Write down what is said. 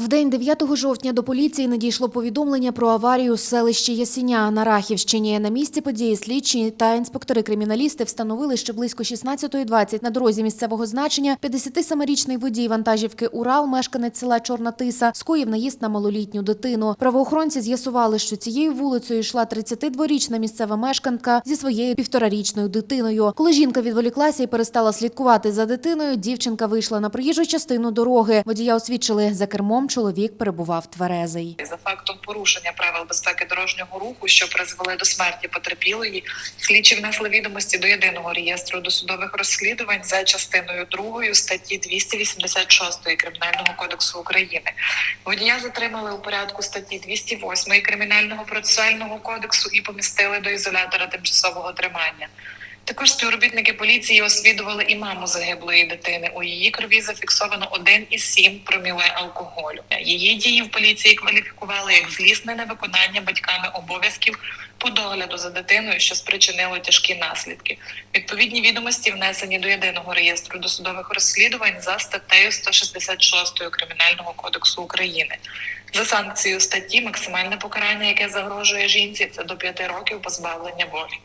В день 9 жовтня до поліції надійшло повідомлення про аварію в селищі Ясіня на Рахівщині. На місці події слідчі та інспектори-криміналісти встановили, що близько 16.20 на дорозі місцевого значення 57-річний водій вантажівки Урал, мешканець села Чорна Тиса, скоїв наїзд на малолітню дитину. Правоохоронці з'ясували, що цією вулицею йшла 32-річна місцева мешканка зі своєю півторарічною дитиною. Коли жінка відволіклася і перестала слідкувати за дитиною, дівчинка вийшла на проїжджу частину дороги. Водія освідчили за кермом. Чоловік перебував тверезий. за фактом порушення правил безпеки дорожнього руху, що призвели до смерті потерпілої, слідчі внесли відомості до єдиного реєстру досудових розслідувань за частиною 2 статті 286 кримінального кодексу України. Водія затримали у порядку статті 208 кримінального процесуального кодексу і помістили до ізолятора тимчасового тримання. Також співробітники поліції освідували і маму загиблої дитини. У її крові зафіксовано 1,7 проміле алкоголю. Її дії в поліції кваліфікували як злісне невиконання батьками обов'язків по догляду за дитиною, що спричинило тяжкі наслідки. Відповідні відомості внесені до єдиного реєстру досудових розслідувань за статтею 166 кримінального кодексу України. За санкцією статті максимальне покарання, яке загрожує жінці, це до 5 років позбавлення волі.